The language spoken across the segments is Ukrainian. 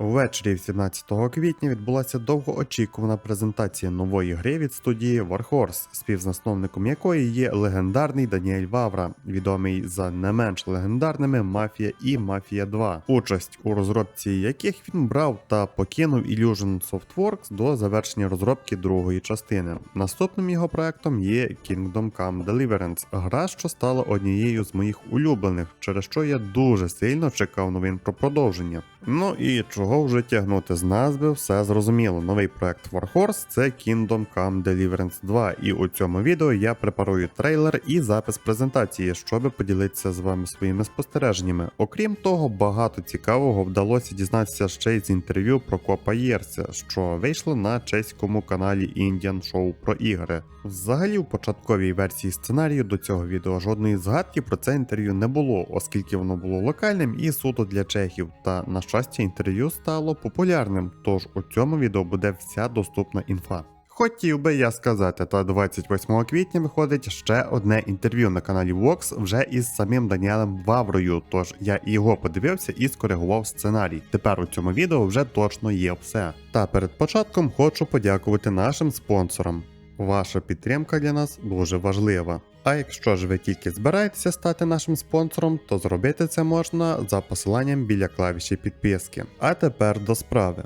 Ввечері 17 квітня відбулася довгоочікувана презентація нової гри від студії Warhorse, співзасновником якої є легендарний Даніель Вавра, відомий за не менш легендарними Мафія і Мафія 2, участь у розробці яких він брав та покинув Illusion Softworks до завершення розробки другої частини. Наступним його проектом є Kingdom Come Deliverance, гра, що стала однією з моїх улюблених, через що я дуже сильно чекав новин про продовження. Ну і чого вже тягнути з назви, все зрозуміло. Новий проект Warhorse це Kingdom Come Deliverance 2, і у цьому відео я препарую трейлер і запис презентації, щоб поділитися з вами своїми спостереженнями. Окрім того, багато цікавого вдалося дізнатися ще й з інтерв'ю про Копа Єрця, що вийшло на чеському каналі Indian Show про ігри. Взагалі, в початковій версії сценарію до цього відео жодної згадки про це інтерв'ю не було, оскільки воно було локальним і суто для чехів. Та на щастя, інтерв'ю стало популярним, тож у цьому відео буде вся доступна інфа. Хотів би я сказати, та 28 квітня виходить ще одне інтерв'ю на каналі Vox вже із самим Даніелем Ваврою. Тож я його подивився і скоригував сценарій. Тепер у цьому відео вже точно є все. Та перед початком хочу подякувати нашим спонсорам. Ваша підтримка для нас дуже важлива. А якщо ж ви тільки збираєтеся стати нашим спонсором, то зробити це можна за посиланням біля клавіші підписки. А тепер до справи.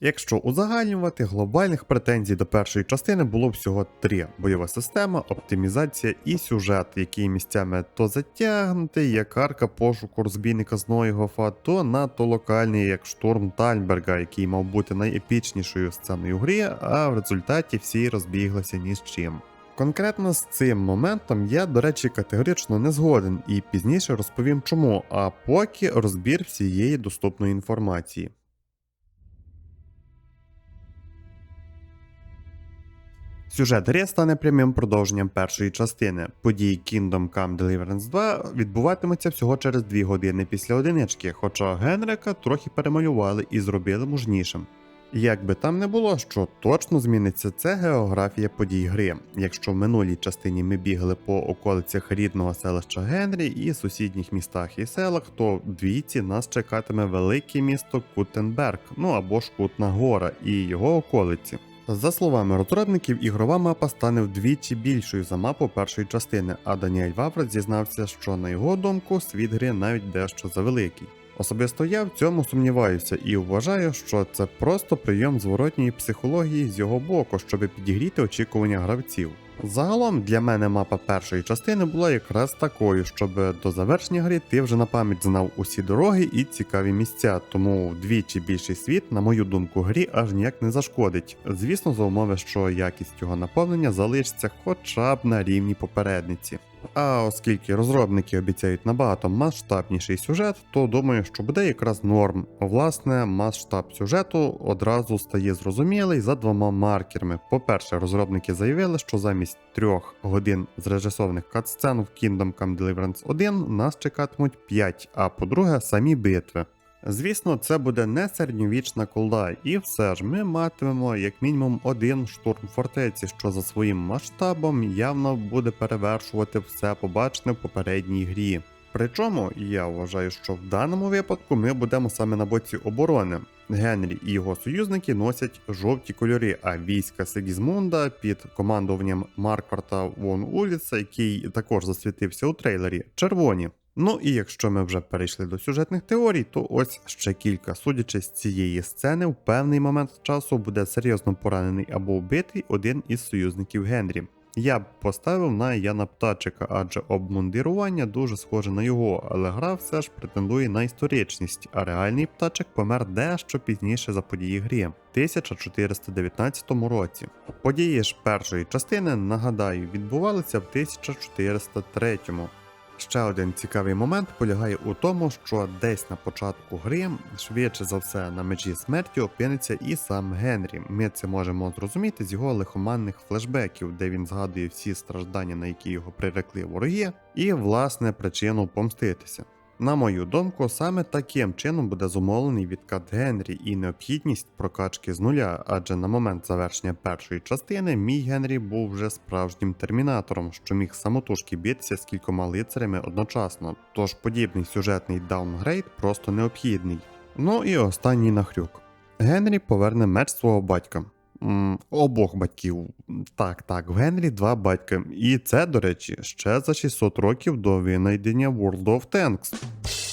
Якщо узагальнювати, глобальних претензій до першої частини було всього три: бойова система, оптимізація і сюжет, який місцями то затягнутий, як арка пошуку розбійника з Нойгофа, то надто локальний, як штурм Тальберга, який мав бути найепічнішою сценою гри, а в результаті всі розбіглися ні з чим. Конкретно з цим моментом я, до речі, категорично не згоден і пізніше розповім чому, а поки розбір всієї доступної інформації. Сюжет гри стане прямим продовженням першої частини. Події Kingdom Come Deliverance 2 відбуватимуться всього через 2 години після одинички, хоча Генрика трохи перемалювали і зробили мужнішим. Як би там не було, що точно зміниться, це географія подій гри. Якщо в минулій частині ми бігали по околицях рідного селища Генрі і сусідніх містах і селах, то в двійці нас чекатиме велике місто Кутенберг, ну або ж Кутна Гора і його околиці. За словами розробників, ігрова мапа стане вдвічі більшою за мапу першої частини, а Даніель Вавра зізнався, що на його думку світ гри навіть дещо завеликий. Особисто я в цьому сумніваюся і вважаю, що це просто прийом зворотньої психології з його боку, щоб підігріти очікування гравців. Загалом для мене мапа першої частини була якраз такою, щоб до завершення гри ти вже на пам'ять знав усі дороги і цікаві місця, тому вдвічі більший світ, на мою думку, грі аж ніяк не зашкодить. Звісно, за умови, що якість його наповнення залишиться хоча б на рівні попередниці. А оскільки розробники обіцяють набагато масштабніший сюжет, то думаю, що буде якраз норм. Власне, масштаб сюжету одразу стає зрозумілий за двома маркерами. По-перше, розробники заявили, що замість трьох годин зрежисованих катсцен в Kingdom Come Deliverance 1 нас чекатимуть 5, а по-друге, самі битви. Звісно, це буде не середньовічна колда, і все ж ми матимемо як мінімум один штурм фортеці, що за своїм масштабом явно буде перевершувати все побачене в попередній грі. Причому я вважаю, що в даному випадку ми будемо саме на боці оборони. Генрі і його союзники носять жовті кольори, а війська Сигізмунда під командуванням Маркварта Вон Уліца, який також засвітився у трейлері, червоні. Ну і якщо ми вже перейшли до сюжетних теорій, то ось ще кілька. Судячи з цієї сцени, в певний момент часу буде серйозно поранений або вбитий один із союзників Генрі. Я б поставив на Яна Птачика, адже обмундирування дуже схоже на його, але гра все ж претендує на історичність, а реальний птачик помер дещо пізніше за події грі в 1419 році. Події ж першої частини, нагадаю, відбувалися в 1403. Ще один цікавий момент полягає у тому, що десь на початку гри, швидше за все, на межі смерті опиниться і сам Генрі. Ми це можемо зрозуміти з його лихоманних флешбеків, де він згадує всі страждання, на які його прирекли вороги, і власне причину помститися. На мою думку, саме таким чином буде зумовлений відкат Генрі і необхідність прокачки з нуля, адже на момент завершення першої частини мій Генрі був вже справжнім термінатором, що міг самотужки битися з кількома лицарями одночасно, тож подібний сюжетний даунгрейд просто необхідний. Ну і останній нахрюк. Генрі поверне меч свого батька. Обох батьків. Так, так, в Генрі два батька. І це, до речі, ще за 600 років до винайдення World of Tanks.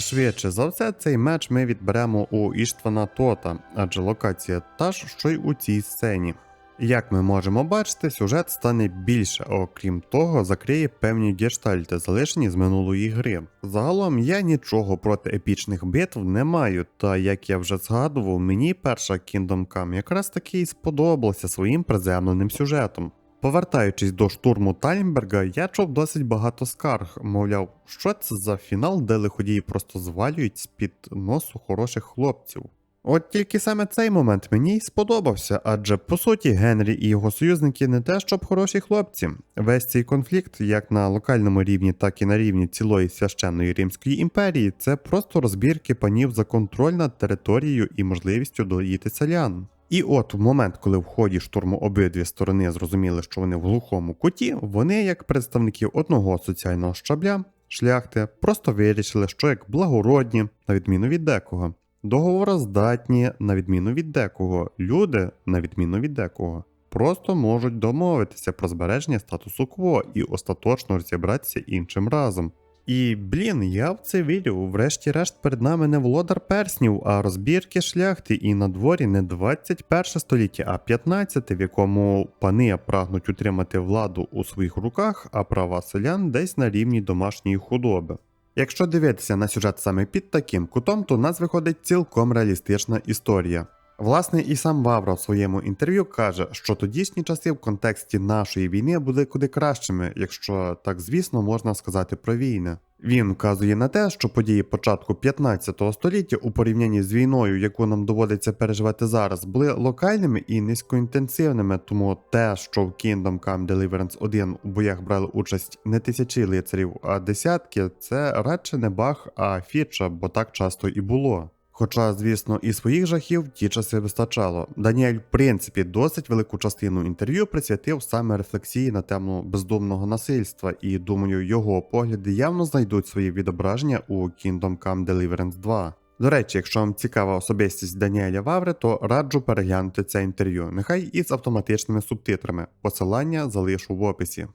Швидше за все, цей меч ми відберемо у Іштвана Тота, адже локація та ж, що й у цій сцені. Як ми можемо бачити, сюжет стане більше, окрім того, закриє певні гештальти, залишені з минулої гри. Загалом я нічого проти епічних битв не маю, та як я вже згадував, мені перша Kingdom Come якраз таки і сподобалася своїм приземленим сюжетом. Повертаючись до штурму Таймберга, я чув досить багато скарг, мовляв, що це за фінал, де лиходії просто звалюють з-під носу хороших хлопців. От тільки саме цей момент мені й сподобався, адже по суті Генрі і його союзники не те, щоб хороші хлопці. Весь цей конфлікт, як на локальному рівні, так і на рівні цілої священної Римської імперії, це просто розбірки панів за контроль над територією і можливістю доїти селян. І от в момент, коли в ході штурму обидві сторони зрозуміли, що вони в глухому куті, вони, як представники одного соціального щабля, шляхти, просто вирішили, що як благородні, на відміну від декого, договороздатні, на відміну від декого, люди, на відміну від декого, просто можуть домовитися про збереження статусу кво і остаточно розібратися іншим разом. І блін, я в це вірю. Врешті-решт перед нами не володар перснів, а розбірки шляхти, і на дворі не 21 століття, а 15, в якому пани прагнуть утримати владу у своїх руках, а права селян десь на рівні домашньої худоби. Якщо дивитися на сюжет саме під таким кутом, то у нас виходить цілком реалістична історія. Власне, і сам Вавро в своєму інтерв'ю каже, що тодішні часи в контексті нашої війни були куди кращими, якщо так звісно можна сказати про війни. Він вказує на те, що події початку 15 століття у порівнянні з війною, яку нам доводиться переживати зараз, були локальними і низькоінтенсивними, тому те, що в Kingdom Come Deliverance 1 у боях брали участь не тисячі лицарів, а десятки, це радше не баг, а фіча, бо так часто і було. Хоча, звісно, і своїх жахів ті часи вистачало. Даніель, в принципі, досить велику частину інтерв'ю присвятив саме рефлексії на тему бездумного насильства, і думаю, його погляди явно знайдуть свої відображення у Kingdom Come Deliverance 2. До речі, якщо вам цікава особистість Даніеля Ваври, то раджу переглянути це інтерв'ю, нехай і з автоматичними субтитрами. Посилання залишу в описі.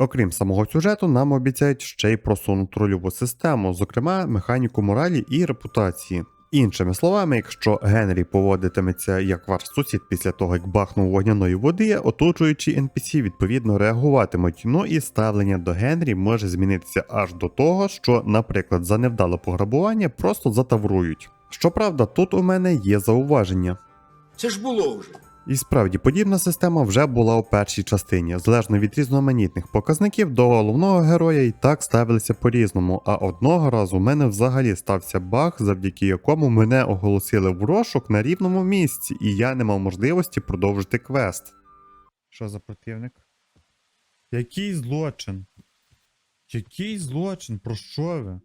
Окрім самого сюжету, нам обіцяють ще й просунуту рольову систему, зокрема механіку моралі і репутації. Іншими словами, якщо Генрі поводитиметься як ваш сусід після того, як бахнув вогняної води, оточуючі NPC відповідно реагуватимуть. Ну і ставлення до Генрі може змінитися аж до того, що, наприклад, за невдале пограбування просто затаврують. Щоправда, тут у мене є зауваження. Це ж було вже. І справді подібна система вже була у першій частині. Залежно від різноманітних показників до головного героя і так ставилися по-різному. А одного разу в мене взагалі стався баг, завдяки якому мене оголосили в розшук на рівному місці, і я не мав можливості продовжити квест. Що за противник? Який злочин? Який злочин? Про що ви?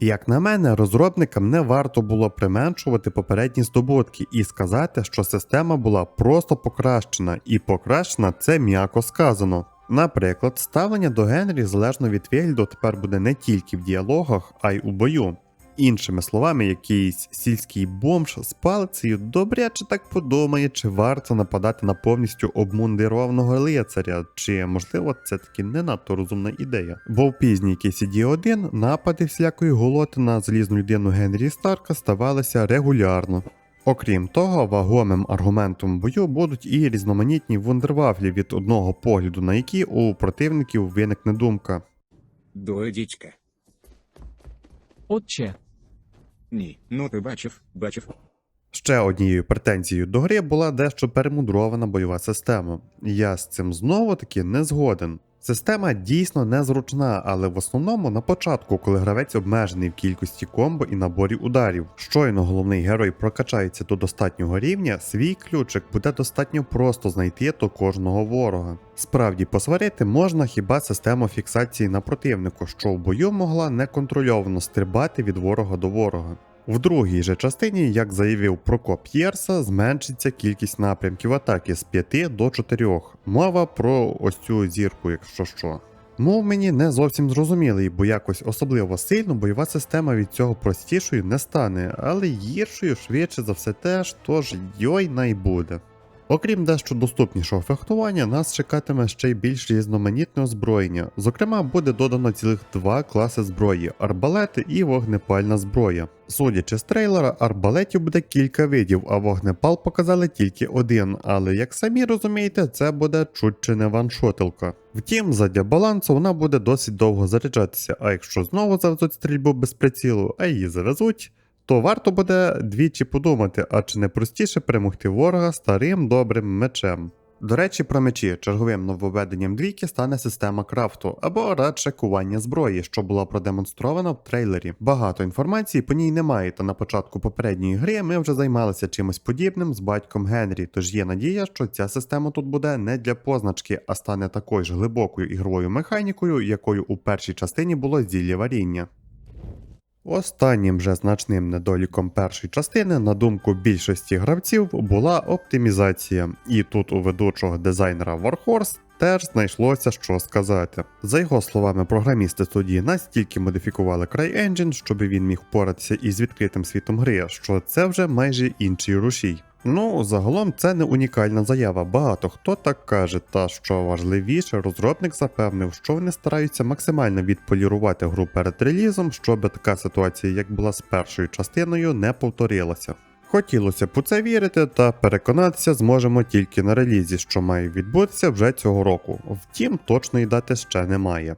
Як на мене, розробникам не варто було применшувати попередні здобутки і сказати, що система була просто покращена, і покращена це м'яко сказано. Наприклад, ставлення до Генрі залежно від вигляду тепер буде не тільки в діалогах, а й у бою. Іншими словами, якийсь сільський бомж з палицею добряче так подумає, чи варто нападати на повністю обмундированого лицаря, чи можливо це таки не надто розумна ідея. Бо в пізній KCD 1 напади всілякої голоти на залізну людину Генрі Старка ставалися регулярно. Окрім того, вагомим аргументом бою будуть і різноманітні вундервафлі, від одного погляду на які у противників виникне думка. Двоє дідька. Отче, Ні. Ну ти бачив, бачив. Ще однією претензією до гри була дещо перемудрована бойова система. Я з цим знову таки не згоден. Система дійсно незручна, але в основному на початку, коли гравець обмежений в кількості комбо і наборів ударів. Щойно головний герой прокачається до достатнього рівня, свій ключик буде достатньо просто знайти до кожного ворога. Справді посварити можна хіба систему фіксації на противнику, що в бою могла неконтрольовано стрибати від ворога до ворога. В другій же частині, як заявив Прокоп Єрса, зменшиться кількість напрямків атаки з 5 до 4. Мова про ось цю зірку, якщо що. Мов мені не зовсім зрозумілий, бо якось особливо сильно бойова система від цього простішою не стане, але гіршою швидше за все теж, тож йой най буде. Окрім дещо доступнішого фехтування, нас чекатиме ще й більш різноманітне озброєння. Зокрема, буде додано цілих два класи зброї арбалети і вогнепальна зброя. Судячи з трейлера, арбалетів буде кілька видів, а вогнепал показали тільки один, але як самі розумієте, це буде чуть чи не ваншотилка. Втім, задля балансу вона буде досить довго заряджатися, а якщо знову завезуть стрільбу без прицілу, а її завезуть, то варто буде двічі подумати, а чи не простіше перемогти ворога старим добрим мечем. До речі, про мечі черговим нововведенням двійки стане система крафту або радше кування зброї, що була продемонстрована в трейлері. Багато інформації по ній немає, та на початку попередньої гри ми вже займалися чимось подібним з батьком Генрі, тож є надія, що ця система тут буде не для позначки, а стане такою ж глибокою ігровою механікою, якою у першій частині було зілля варіння. Останнім же значним недоліком першої частини, на думку більшості гравців, була оптимізація, і тут у ведучого дизайнера Warhorse теж знайшлося що сказати. За його словами, програмісти студії настільки модифікували CryEngine, щоб він міг впоратися із відкритим світом гри, що це вже майже інший рушій. Ну, загалом це не унікальна заява. Багато хто так каже, та що важливіше, розробник запевнив, що вони стараються максимально відполірувати гру перед релізом, щоб така ситуація, як була з першою частиною, не повторилася. Хотілося б у це вірити, та переконатися зможемо тільки на релізі, що має відбутися вже цього року. Втім, точної дати ще немає.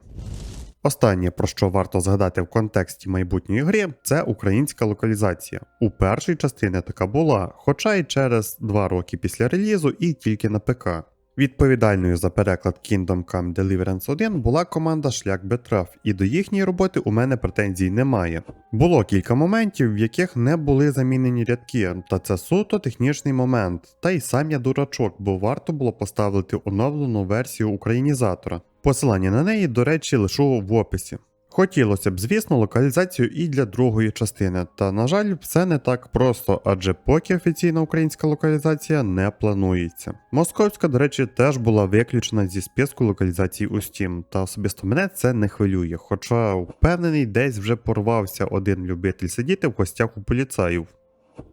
Останнє, про що варто згадати в контексті майбутньої гри, це українська локалізація. У першій частині така була, хоча й через два роки після релізу і тільки на ПК. Відповідальною за переклад Kingdom Come Deliverance 1 була команда Шлях Бетраф, і до їхньої роботи у мене претензій немає. Було кілька моментів, в яких не були замінені рядки, та це суто технічний момент. Та й сам я дурачок, бо варто було поставити оновлену версію українізатора. Посилання на неї, до речі, лишу в описі. Хотілося б, звісно, локалізацію і для другої частини, та на жаль, все не так просто, адже поки офіційна українська локалізація не планується. Московська, до речі, теж була виключена зі списку локалізацій у Steam, та особисто мене це не хвилює, хоча впевнений, десь вже порвався один любитель сидіти в гостях у поліцаїв.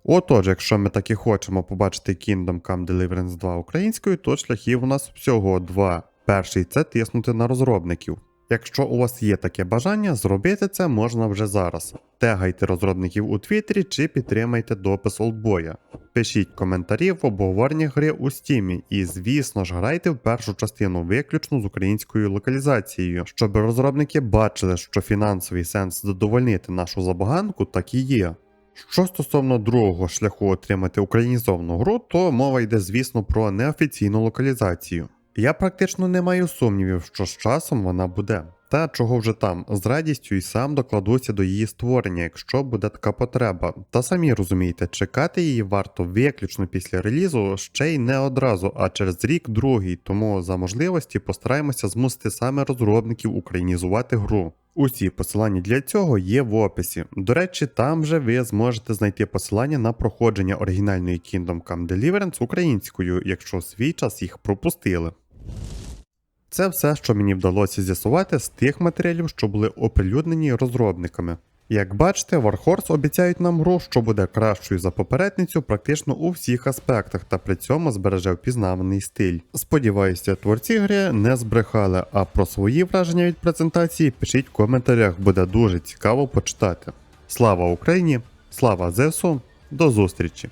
Отож, якщо ми так і хочемо побачити Kingdom Come Deliverance 2 українською, то шляхів у нас всього два. Перший це тиснути на розробників. Якщо у вас є таке бажання, зробити це можна вже зараз. Тегайте розробників у Твіттері чи підтримайте допис олдбоя. Пишіть коментарі в обговореннях гри у стімі, і, звісно ж, грайте в першу частину виключно з українською локалізацією, щоб розробники бачили, що фінансовий сенс задовольнити нашу забаганку так і є. Що стосовно другого шляху отримати українізовану гру, то мова йде, звісно, про неофіційну локалізацію. Я практично не маю сумнівів, що з часом вона буде. Та чого вже там, з радістю і сам докладуся до її створення, якщо буде така потреба. Та самі розумієте, чекати її варто виключно після релізу ще й не одразу, а через рік другий, тому за можливості постараємося змусити саме розробників українізувати гру. Усі посилання для цього є в описі. До речі, там же ви зможете знайти посилання на проходження оригінальної Kingdom Come Deliverance українською, якщо свій час їх пропустили. Це все, що мені вдалося з'ясувати з тих матеріалів, що були оприлюднені розробниками. Як бачите, Warhorse обіцяють нам гру, що буде кращою за попередницю практично у всіх аспектах та при цьому збереже впізнаваний стиль. Сподіваюся, творці гри не збрехали, а про свої враження від презентації пишіть в коментарях, буде дуже цікаво почитати. Слава Україні! Слава ЗСУ! До зустрічі!